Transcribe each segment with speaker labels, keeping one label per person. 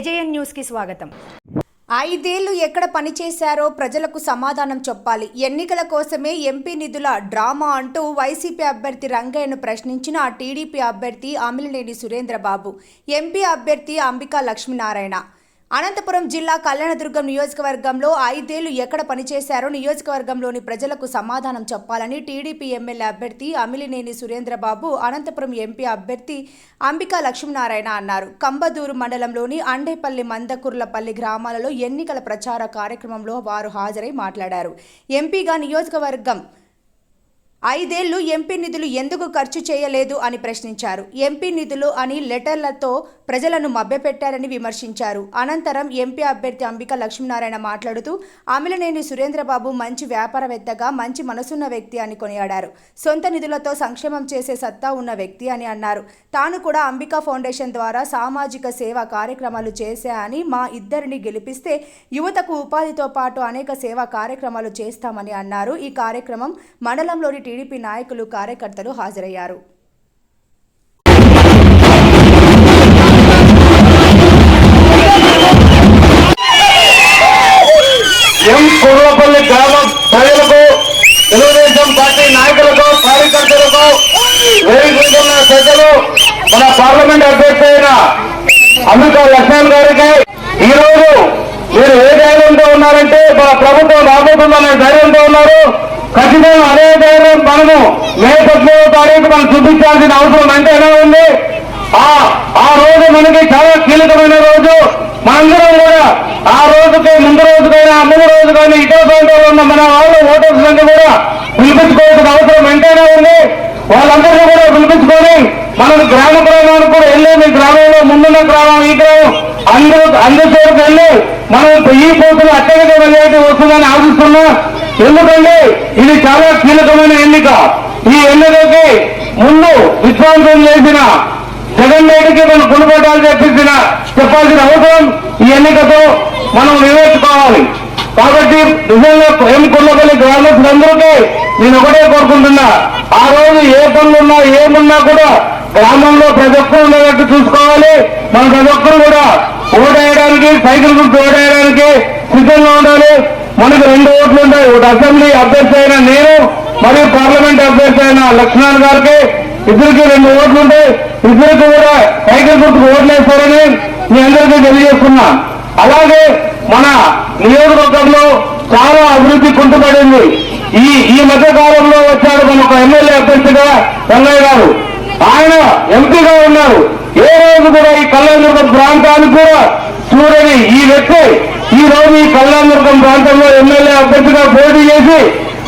Speaker 1: AJN న్యూస్కి స్వాగతం.
Speaker 2: ఐదేళ్ళు ఎక్కడ పనిచేశారో ప్రజలకు సమాధానం చెప్పాలి. ఎన్నికల కోసమే ఎంపీ నిధుల డ్రామా అంటూ వైసీపీ అభ్యర్థి రంగయ్యను ప్రశ్నించిన టీడీపీ అభ్యర్థి అమిలినేని సురేంద్రబాబు ఎంపీ అభ్యర్థి అంబికా లక్ష్మీనారాయణ. అనంతపురం జిల్లా కళ్యాణదుర్గం నియోజకవర్గంలో ఐదేళ్ళు ఎక్కడ పనిచేశారో నియోజకవర్గంలోని ప్రజలకు సమాధానం చెప్పాలని టీడీపీ ఎమ్మెల్యే అభ్యర్థి అమిలినేని సురేంద్రబాబు అనంతపురం ఎంపీ అభ్యర్థి అంబికా లక్ష్మీనారాయణ అన్నారు. కంబదూరు మండలంలోని అండేపల్లి మందకుర్లపల్లి గ్రామాలలో ఎన్నికల ప్రచార కార్యక్రమంలో వారు హాజరై మాట్లాడారు. ఎంపీగా నియోజకవర్గం ఐదేళ్ళు ఎంపీ నిధులు ఎందుకు ఖర్చు చేయలేదు అని ప్రశ్నించారు. ఎంపీ నిధులు అని లెటర్లతో ప్రజలను మభ్యపెట్టారని విమర్శించారు. అనంతరం ఎంపీ అభ్యర్థి అంబిక లక్ష్మీనారాయణ మాట్లాడుతూ అమిలనేని సురేంద్రబాబు మంచి వ్యాపారవేత్తగా మంచి మనసున్న వ్యక్తి అని కొనియాడారు. సొంత నిధులతో సంక్షేమం చేసే సత్తా ఉన్న వ్యక్తి అని అన్నారు. తాను కూడా అంబికా ఫౌండేషన్ ద్వారా సామాజిక సేవా కార్యక్రమాలు చేశా అని మా ఇద్దరిని గెలిపిస్తే యువతకు ఉపాధితో పాటు అనేక సేవా కార్యక్రమాలు చేస్తామని అన్నారు. ఈ కార్యక్రమం మండలంలోని టీడీపీ నాయకులు కార్యకర్తలు హాజరయ్యారు.
Speaker 3: ఎం కుర్రపల్లి గ్రామ ప్రజలకు తెలుగుదేశం పార్టీ నాయకులకు కార్యకర్తలకు వేడుకుంటున్న ప్రజలు మన పార్లమెంట్ అభ్యర్థి అయిన అంబికా లక్ష్మణ్ గారికి ఈ రోజు మీరు ఏ ధైర్యంతో ఉన్నారంటే మన ప్రభుత్వం రాబోతుందనే ధైర్యంతో ఉన్నారు. ఖచ్చితంగా అదే ధైర్యం మనము మే పద్మూడవ తారీఖు మనం చూపించాల్సిన అవసరం ఎంతైనా ఉంది? ఆ ఆ రోజు మనకి చాలా కీలకమైన రోజు. మనందరం కూడా ఆ రోజుకి ముందు రోజుకైనా ముందు రోజు కానీ ఇతర ప్రాంతాల్లో ఉన్న మన వాళ్ళు ఓటర్స్ అంతా కూడా పిలిపించుకోవాల్సిన అవసరం ఎంతైనా ఉంది? వాళ్ళందరినీ కూడా పిలిపించుకొని మనం గ్రామ గ్రామానికి కూడా వెళ్ళి మీ గ్రామంలో ముందున్న గ్రామం ఈ గ్రామం అందరూ అందరి చోటుకు వెళ్ళి మనం ఈ పోతులు అత్యధిక వెళ్ళేది వస్తుందని ఆశిస్తున్నాం. ఎందుకంటే ఇది చాలా కీలకమైన ఎన్నిక. ఈ ఎన్నికకి ముందు విశ్వాసం చేసిన జగన్ రెడ్డికి మనం కొనుగోటాలు చెప్పించిన చెప్పాల్సిన అవసరం ఈ ఎన్నికతో మనం నిర్వహించుకోవాలి. కాబట్టి నిజంగా ఏం కొల్లపల్లి గ్రామస్తులందరికీ నేను ఒకటే కోరుకుంటున్నా. ఆ రోజు ఏ పనులున్నా ఏమున్నా కూడా గ్రామంలో ప్రతి ఒక్కరు ఉండేటట్టు చూసుకోవాలి. మనం ప్రతి ఒక్కరు కూడా ఓటేయడానికి సైకిల్ గుర్తు ఓటేయడానికి సిద్ధంగా ఉండాలి. మనకు రెండు ఓట్లు ఉంటాయి. ఒకటి అసెంబ్లీ అభ్యర్థి అయిన నేను మరియు పార్లమెంట్ అభ్యర్థి అయిన లక్ష్మణ్ గారికి ఇద్దరికి రెండు ఓట్లు ఉంటాయి. ఇద్దరికి కూడా సైకిల్ గుర్తుకు ఓట్లు వేస్తారని మీ అందరికీ తెలియజేస్తున్నా. అలాగే మన నియోజకవర్గంలో చాలా అభివృద్ధి కుంటుపడింది. ఈ ఈ మధ్య కాలంలో వచ్చాడు మన ఒక ఎమ్మెల్యే అభ్యర్థిగా రంగయ్య గారు. ఆయన ఎంపీగా ఉన్నారు. ఏ రోజు కూడా ఈ కళ్యాణ ప్రాంతానికి కూడా చూడని ఈ వ్యక్తి ఈ రోజు ఈ కళ్యాణదుర్గం ప్రాంతంలో ఎమ్మెల్యే అభ్యర్థిగా పోటీ చేసి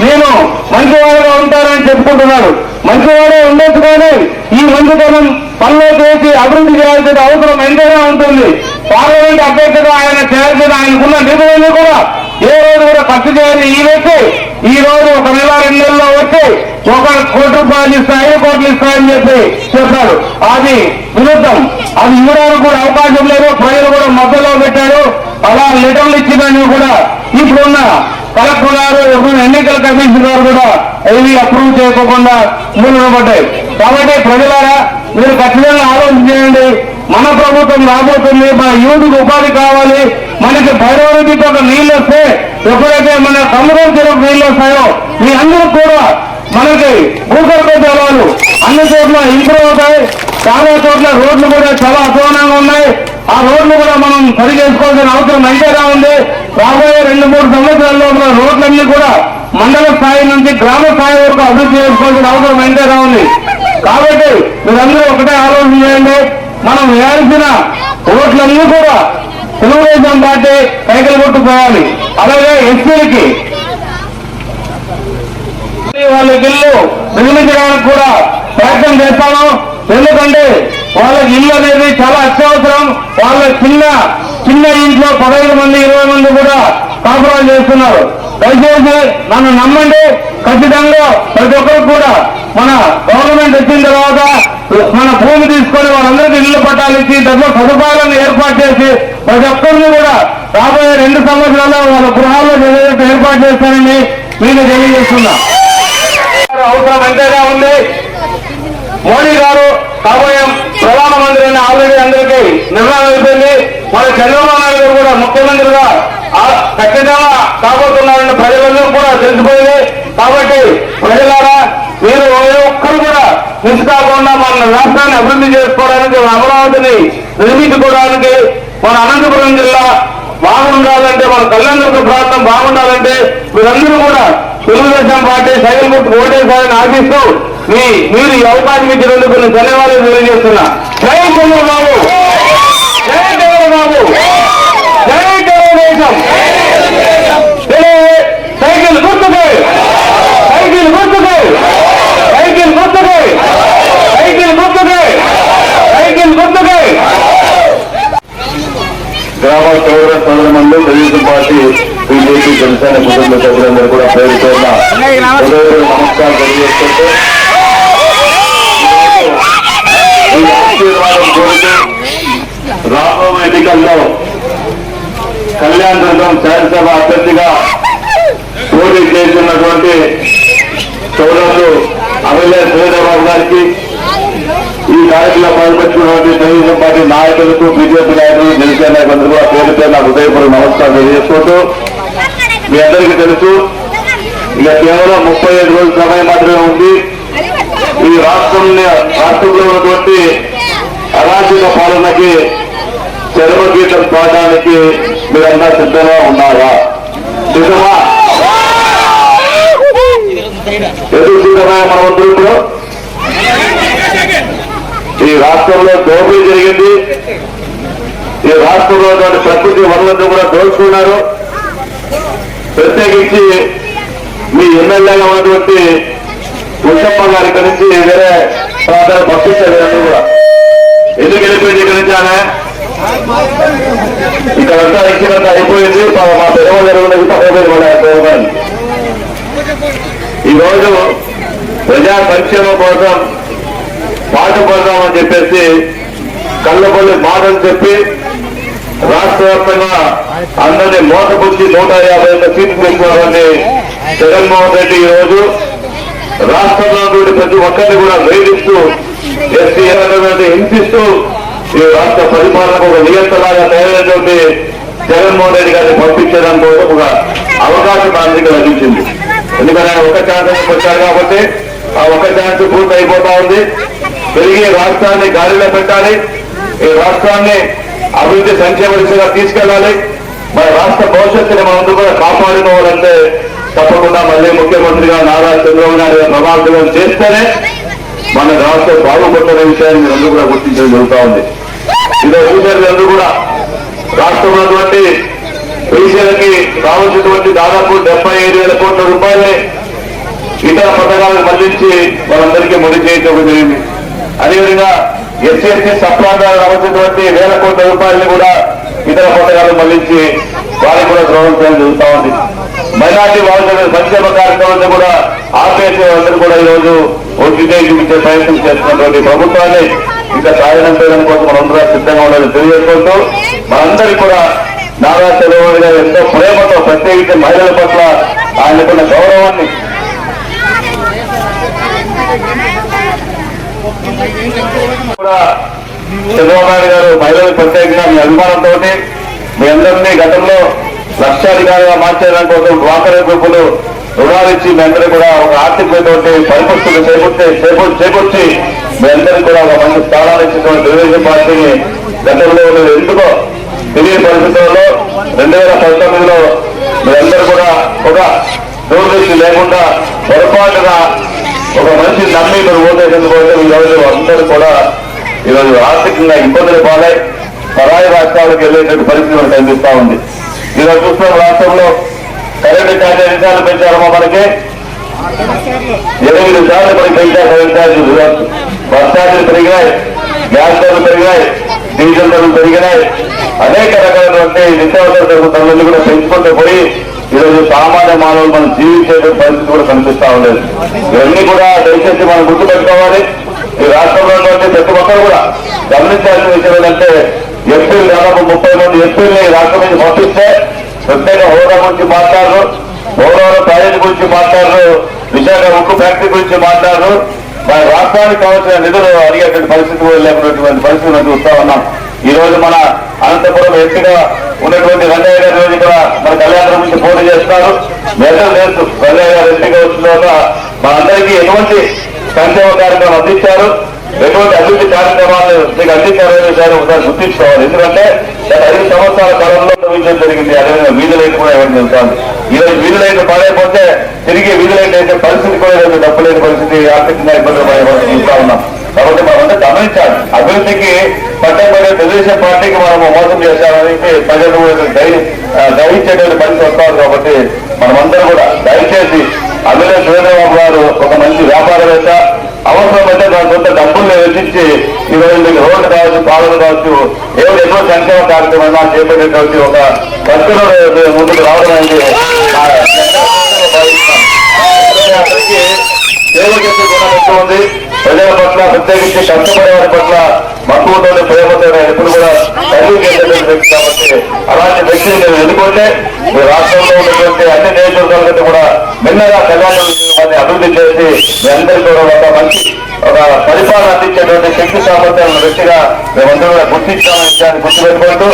Speaker 3: నేను మంచివాడుగా ఉంటానని చెప్పుకుంటున్నాడు. మంచివాడే ఉండొచ్చు కానీ ఈ మంచితనం పనిలో చేసి అభివృద్ధి చేయాల్సిన అవసరం ఎంతైనా ఉంటుంది. పార్లమెంట్ అభ్యర్థిగా ఆయన చేయాల్సిన ఆయనకున్న నిధులన్నీ కూడా ఏ రోజు కూడా ఖర్చు చేయాలి ఈ వ్యక్తి ఈ రోజు ఒక నెల రెండు నెలల్లో వచ్చి ఒక కోటి రూపాయలు ఇస్తా ఐదు కోట్లు ఇస్తాయని చెప్పి చెప్పాడు. అది విరుద్ధం. అది ఇవ్వడానికి కూడా అవకాశం లేదు. ప్రజలు కూడా మధ్యలో పెట్టారు. అలా లెటర్లు ఇచ్చిందని కూడా ఇప్పుడున్న కలెక్టర్ గారు ఎన్నికల కమిషన్ గారు కూడా ఏవి అప్రూవ్ చేయకుండా మూలపడ్డాయి కాబట్టి ప్రజలారా మీరు ఖచ్చితంగా ఆలోచన చేయండి. మన ప్రభుత్వం రాబోతుంది మన యూత్కి ఉపాధి కావాలి. మనకి భైరవనికి ఒక నీళ్ళు వస్తే ఎప్పుడైతే మన కమరం చెరుకు నీళ్ళు వస్తాయో మీ అందరూ కూడా మనకి భూగర్భ జలాలు అన్ని చోట్ల ఇంప్రూవ్ అవుతాయి. చాలా చోట్ల రోడ్లు కూడా చాలా అధ్వానంగా ఉన్నాయి. ఆ రోడ్లు కూడా మనం సరి చేసుకోవాల్సిన అవసరం ఎంతైనా ఉంది. రాబోయే రెండు మూడు సంవత్సరాల్లో మన రోడ్లన్నీ కూడా మండల స్థాయి నుంచి గ్రామ స్థాయి వరకు అభివృద్ధి చేసుకోవాల్సిన అవసరం ఎంతైనా ఉంది. కాబట్టి మీరందరూ ఒకటే ఆలోచన చేయండి. మనం వేయాల్సిన ఓట్లన్నీ కూడా తెలుగుదేశం పార్టీ సైకిల్ కొట్టుకోవాలి అలాగే ఎస్పీలకి. వాళ్ళ ఇల్లు నిర్మించడానికి కూడా ప్రయత్నం చేస్తాను. ఎందుకంటే వాళ్ళకి ఇల్లు అనేది చాలా అత్యవసరం. వాళ్ళ చిన్న చిన్న ఇంట్లో పదహైదు మంది ఇరవై మంది కూడా కాపురాలు చేస్తున్నారు. దయచేసి నన్ను నమ్మండి. ఖచ్చితంగా ప్రతి ఒక్కరు కూడా మన గవర్నమెంట్ వచ్చిన తర్వాత మన భూమి తీసుకొని వాళ్ళందరికీ ఇల్లు పట్టాలు ఇచ్చి సదుపాయాలను ఏర్పాటు చేసి ప్రతి ఒక్కరిని కూడా రాబోయే రెండు సంవత్సరాల్లో వాళ్ళ గృహాల్లో చదివేట్టు ఏర్పాటు చేస్తానని మీకు తెలియజేస్తున్నా. అవసరం ఎంతైనా ఉంది. మోడీ గారు
Speaker 4: రాబోయే ముఖ్యమంత్రి ఆల్రెడీ అందరికీ నిర్ణయం అయిపోయింది. మన చంద్రబాబు నాయుడు కూడా ముఖ్యమంత్రిగా ఖచ్చితంగా కాబోతున్నారని ప్రజలందరూ కూడా తెలిసిపోయింది. కాబట్టి ప్రజలారా మీరు ఏ ఒక్కరు కూడా మిస్ మన రాష్ట్రాన్ని అభివృద్ధి చేసుకోవడానికి మన అమరావతిని నిర్మించుకోవడానికి మన అనంతపురం జిల్లా బాగుండాలంటే మన కళ్యాణదుర్గ ప్రాంతం బాగుండాలంటే మీరందరూ కూడా తెలుగుదేశం పార్టీ సైకిల్ గుర్తు ఓటేశారని ఆశిస్తూ మీ మీరు ఈ అవకాశం ఇచ్చినందుకు నేను ధన్యవాదాలు తెలియజేస్తున్నా. జై చంద్రబాబు! జై చంద్రబాబు! జై తెలుగుదేశం! జై సైకిల్ గుర్తుకే! సైకిల్ గుర్తుకే! సైకిల్ గుర్తుకే! సైకిల్ గుర్తుకే! సైకిల్ గుర్తుకే! గ్రామ సోదర సోదర మంది తెలుగుదేశం పార్టీ బీజేపీ జనసేన కుటుంబ సభ్యులందరూ కూడా పేరు పేరున నమస్కారం. తెలియజేస్తుంటూ ఈ ఆశీర్వాదం కోరుతూ ఎన్నికల్లో కళ్యాణ్ దుర్గం శాసనసభ అభ్యర్థిగా పోటీ చేస్తున్నటువంటి సోదరులు అమలే సురేంద్రబాబు గారికి ఈ కార్యక్రమంలో పాల్పంచుకున్నటువంటి తెలుగుదేశం పార్టీ నాయకులకు బీజేపీ నాయకులు జనసేన నాయకులు కూడా పేరు పేరు నాకు హృదయపూర్వక నమస్కారం తెలియజేసుకుంటూ మీ అందరికీ తెలుసు ఇక కేవలం ముప్పై ఐదు రోజుల సమయం మాత్రమే ఉంది. ఈ రాష్ట్రంలో రాష్ట్రంలో ఉన్నటువంటి అరాచక పాలనకి గీతం పాడడానికి మీరంతా సిద్ధంగా ఉన్నారా? సిద్ధమా? ఎదురు సిద్ధమా మన ఇప్పుడు? ఈ రాష్ట్రంలో దోపిడీ జరిగింది. ఈ రాష్ట్రంలో ఉన్నటువంటి ప్రకృతి వనరులను కూడా దోచుకున్నారు. ప్రత్యేకించి మీ ఎమ్మెల్యేగా ఉన్నటువంటి ఉత్తమ్మ గారి ఇక్కడి నుంచి వేరే ప్రాంతాలు పంపించారు అందరూ కూడా. ఎందుకు వెళ్ళిపోయింది ఇక్కడ నుంచి ఆమె? ఇక్కడంతా ఇచ్చినంత అయిపోయింది. మా పెద్దవాళ్ళు పెరవ ఈరోజు ప్రజా సంక్షేమం కోసం పాటుపడదామని చెప్పేసి కళ్ళపల్లి మాటలు చెప్పి రాష్ట్ర వ్యాప్తంగా అందరినీ మోసపుచ్చి నూట యాభై ఒక్క సీట్లు తెచ్చుకోవాలని జగన్మోహన్ రెడ్డి ఈరోజు రోజు రాష్ట్రంలో ప్రతి ఒక్కరిని కూడా వేధిస్తూ ఎస్సీ ఎలాంటి హింసిస్తూ ఈ రాష్ట్ర పరిపాలనకు ఒక నియంత్రణగా తయారైనటువంటి జగన్మోహన్ రెడ్డి గారిని పంపించడానికి కోసం ఒక అవకాశం అందరికీ లభించింది. ఎందుకంటే ఆయన ఒక ఛాన్స్ వచ్చారు కాబట్టి ఆ ఒక ఛాన్స్ పూర్తి అయిపోతా ఉంది. తిరిగి రాష్ట్రాన్ని గాలిలో పెట్టాలి. ఈ రాష్ట్రాన్ని అభివృద్ధి సంక్షేమ దిశగా తీసుకెళ్ళాలి. మన రాష్ట్ర భవిష్యత్తుని మనందరూ కూడా కాపాడుకోవాలంటే తప్పకుండా మళ్ళీ ముఖ్యమంత్రిగా నారా చంద్రబాబు నాయుడు గారు ప్రమాదం చేస్తేనే మన రాష్ట్రం బాగుపడుతున్న విషయాన్ని మీరు అందరూ కూడా గుర్తించడం జరుగుతూ ఉంది. ఇదే చూసారు అందరూ కూడా. రాష్ట్రంలో ఉన్నటువంటి బీసీలకి రావాల్సినటువంటి దాదాపు డెబ్బై ఐదు వేల కోట్ల రూపాయలని ఇతర పథకాలకు మళ్ళించి మనందరికీ ముడి చేయటం జరిగింది. అదేవిధంగా ఎస్సీ ఎస్టీ సప్లాంగా రావాల్సినటువంటి వేల కోట్ల రూపాయలని కూడా ఇతర పథకాలకు మళ్ళించి వారికి కూడా ద్రోహం చేయడం జరుగుతూ ఉంది. మైనార్టీ బాగుంటుంది సంక్షేమ కార్యక్రమాలను కూడా ఆపేసే వాళ్ళందరూ కూడా ఈరోజు ఒత్తిడి చూపించే ప్రయత్నం చేస్తున్నటువంటి ప్రభుత్వాన్ని ఇంకా సాయనం చేయడం కోసం మనందరూ సిద్ధంగా ఉండాలని తెలియజేసుకుంటూ మనందరికీ కూడా నారా చంద్రబాబు గారు ఎంతో ప్రేమతో ప్రత్యేకించి మహిళల పట్ల ఆయనకున్న గౌరవాన్ని కూడా చంద్రబాబు నాయుడు గారు మహిళలకు ప్రత్యేకంగా మీ అభిమానంతో మీ అందరినీ గతంలో లక్షాధికారిగా మార్చేయడం కోసం డ్వాకరా గ్రూపులు రుణాలు ఇచ్చి మీ అందరూ కూడా ఒక ఆర్థికమైనటువంటి పరిపుష్టిని చేపట్టే చేపొచ్చి మీ అందరికీ కూడా ఒక మంచి స్థానాలు ఇచ్చినటువంటి తెలుగుదేశం పార్టీని గతంలో ఎందుకో తెలియని పరిస్థితుల్లో రెండు వేల పంతొమ్మిదిలో మీరందరూ కూడా ఒక దూరదృష్టి లేకుండా పొరపాటుగా ఒక మనిషి నమ్మి మీరు ఓటేసేందుకు ఈరోజు అందరూ కూడా ఈరోజు ఆర్థికంగా ఇబ్బందులు పాలై పరాయి రాష్ట్రాలకు వెళ్ళేటువంటి పరిస్థితి మనకు కనిపిస్తా ఉంది. ఈరోజు చూస్తున్నాం రాష్ట్రంలో కరెంటు ఛార్జీ ఎన్నిసార్లు పెంచారమ్మా మనకి? ఎనిమిది సార్లు మనకి పెంచారు కరెంట్ ఛార్జీలు. బస్ ఛార్జీలు పెరిగినాయి గ్యాస్ ధరలు పెరిగినాయి డీజిల్ ధరలు పెరిగినాయి. అనేక రకాలైనటువంటి నిత్యావసర ధరలు కూడా పెంచుకుంటూ పోయి ఈరోజు సామాన్య మానవులు మనం జీవించే పరిస్థితి కూడా కనిపిస్తా ఉండేది. ఇవన్నీ కూడా దయచేసి మనం గుర్తుపెట్టుకోవాలి. ఈ రాష్ట్రంలో ఉన్నటువంటి ప్రతి ఒక్కరు కూడా గమనించాల్సిన విషయం ఏంటంటే ఏప్రిల్ దాదాపు ముప్పై మంది ఏప్రిల్ రాష్ట్రం నుంచి పంపిస్తే ప్రత్యేక హోదా గురించి మాట్లాడరు పోలవరం ప్రాజెక్టు గురించి మాట్లాడరు విశాఖ ఉక్కు ఫ్యాక్టరీ గురించి మాట్లాడరు. మన రాష్ట్రానికి కావాల్సిన నిధులు అడిగేటువంటి పరిస్థితి లేకున్నటువంటి పరిస్థితి మనం చూస్తా ఉన్నాం. ఈ రోజు మన అనంతపురం ఎంపీగా ఉన్నటువంటి రంగయ్య గారి రోజు ఇక్కడ మన కళ్యాణం నుంచి పోటీ చేస్తున్నారు. నేతలు తెలుసు రంగయ్య గారు ఎంపీగా వచ్చిన తర్వాత మనందరికీ ఎటువంటి సంక్షేమ కార్యక్రమం అందించారు. ఎటువంటి అభివృద్ధి కార్యక్రమాలు మీకు అందించారనే విషయాన్ని ఒకసారి గుర్తించుకోవాలి. ఎందుకంటే గత ఐదు సంవత్సరాల కాలంలో నిర్వహించడం జరిగింది. అదేవిధంగా వీధి లైట్ కూడా ఇవ్వడం జరుగుతుంది ఈరోజు రోజు వీధి లైట్ పడైపోతే తిరిగి వీధి లైట్ వేసే పరిస్థితి కూడా ఈరోజు డబ్బు లేని పరిస్థితి ఆర్థికంగా ఇబ్బందులు పడే పరిస్థితి చూస్తా ఉన్నాం. కాబట్టి మనమంతా గమనించాలి. అభివృద్ధికి పట్టబడే తెలుగుదేశం పార్టీకి మనము మోసం చేశామని ప్రజలు గ్రహి- గ్రహించేటువంటి పరిస్థితి వస్తారు కాబట్టి మనమందరం కూడా దయచేసి అభినయ సురేంద్రబాబు గారు ఒక మంచి వ్యాపారవేత్త అవసరమైతే దాని సొంత డబ్బుల్ని వెచ్చించి ఈ రోజు మీకు రోడ్డు కావచ్చు పాలన కావచ్చు ఏదో ఎన్నో సంక్షేమ కార్యక్రమాలు చేపట్టేటువంటి ఒక భక్తులు ముందుకు రావడం అనేది నా సేవ చేసే గుణం ఎక్కువ ఉంది ప్రజల పట్ల ప్రత్యేకించి కష్టపడే వారి పట్ల మక్కువతో ప్రేమతో ఎప్పుడు కూడా వ్యక్తి కాబట్టి అలాంటి వ్యక్తిని నేను ఎన్నుకుంటే మీ రాష్ట్రంలో ఉన్నటువంటి అన్ని నియోజకవర్గాల కంటే కూడా మిన్నగా కళ్యాణం అభివృద్ధి చేసి మీ అందరికీ కూడా ఒక మంచి ఒక పరిపాలన అందించేటువంటి శక్తి సామర్థ్యాలను వ్యక్తిగా మేమందరూ కూడా గుర్తించామని విషయాన్ని గుర్తుపెట్టుకుంటూ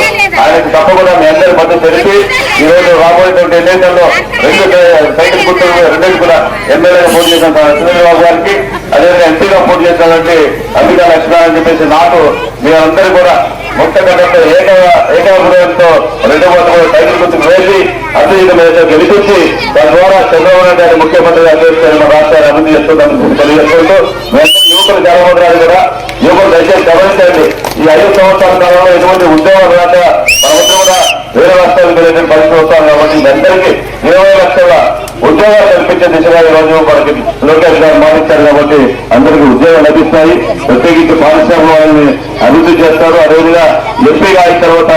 Speaker 4: ఆయనకు తప్పకుండా మీ అందరి మద్దతు తెలిపి ఈ రోజు రాబోయేటువంటి ఎన్నికల్లో రెండు సైకిల్ గుర్తులు రెండింటి కూడా ఎమ్మెల్యేగా పోటీ చేసిన చంద్రబాబు గారికి అదేవిధంగా ఎంపీగా పోటీ చేసినటువంటి అంబికా లక్ష్మణ్ అని చెప్పేసి నాకు మీరందరూ కూడా ముక్తగడ్డతో ఏక ఏకాభిప్రాయంతో రెండు వందల కూడా సైకిల్ గుర్తుకు వేసి అభివృద్ధి మీద గెలిపించి దాని ద్వారా చంద్రబాబు నాయుడు గారిని ముఖ్యమంత్రిగా చేస్తే రాష్ట్రాన్ని అభివృద్ధి చేస్తుందని తెలియజేసుకుంటూ మేము యువకులు జగన్మోహన్ రెడ్డి కూడా యువకులు దయచేసి గమనించండి. ఈ ఐదు సంవత్సరాల కాలంలో ఎటువంటి ఉద్యోగాలు రాక మనమందరూ కూడా వేరే రాష్ట్రాలకు వెళ్ళిన పరిస్థితి వస్తాం కాబట్టి అందరికీ ఉద్యోగాలు కల్పించే దిశగా ఈ రోజు మనకి లోకేష్ గారు మారించారు కాబట్టి అందరికీ ఉద్యోగాలు లభిస్తాయి ప్రత్యేకించి పారిశ్రామిక వాళ్ళని అభివృద్ధి చేస్తారు. అదేవిధంగా ఎంపీగా అయిన తర్వాత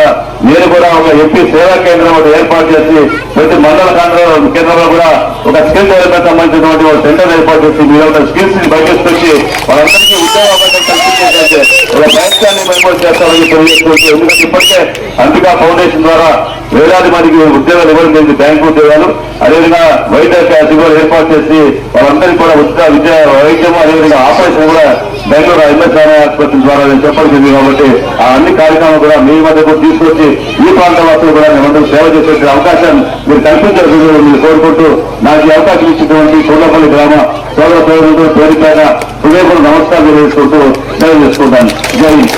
Speaker 4: నేను కూడా ఒక ఎంపీ సేవా కేంద్రం ఒకటి ఏర్పాటు చేసి ప్రతి మండల కేంద్రంలో కేంద్రంలో కూడా ఒక స్కిల్ డెవలప్మెంట్ సంబంధించినటువంటి ఒక సెంటర్ ఏర్పాటు చేసి మీరు ఒక స్కిల్స్ని బయటకొచ్చి వాళ్ళందరికీ ఉద్యోగ అవకాశం కల్పించేటట్టు ఒక ప్రయత్నాన్ని మేము చేస్తామని తెలియజేసుకోవచ్చు ఎందుకంటే ఇప్పటికే అంబికా ఫౌండేషన్ ద్వారా వేలాది మందికి ఉద్యోగాలు ఇవ్వడం జరిగింది బ్యాంకు ఉద్యోగాలు. అదేవిధంగా వైద్య శిబిరాలు ఏర్పాటు చేసి వాళ్ళందరికీ కూడా ఉచిత విద్య వైద్యం అదేవిధంగా ఆపరేషన్ కూడా బెంగళూరు ఎంఎస్ ఆసుపత్రి ద్వారా నేను చెప్పడం జరిగింది కాబట్టి ఆ అన్ని కార్యక్రమాలు కూడా మీ మధ్యకు తీసుకొచ్చి ఈ ప్రాంత వాసులు కూడా మేమందరూ సేవ చేసే అవకాశాన్ని మీరు కల్పించారు మీరు కోరుకుంటూ నాకు ఈ అవకాశం ఇచ్చినటువంటి చోళ్ళపల్లి గ్రామ సోదర సోదరులతో పేరుపైన హృదయపూర్వ నమస్కారం తెలియజేసుకుంటూ సేవ చేసుకుంటాను జై హింద్.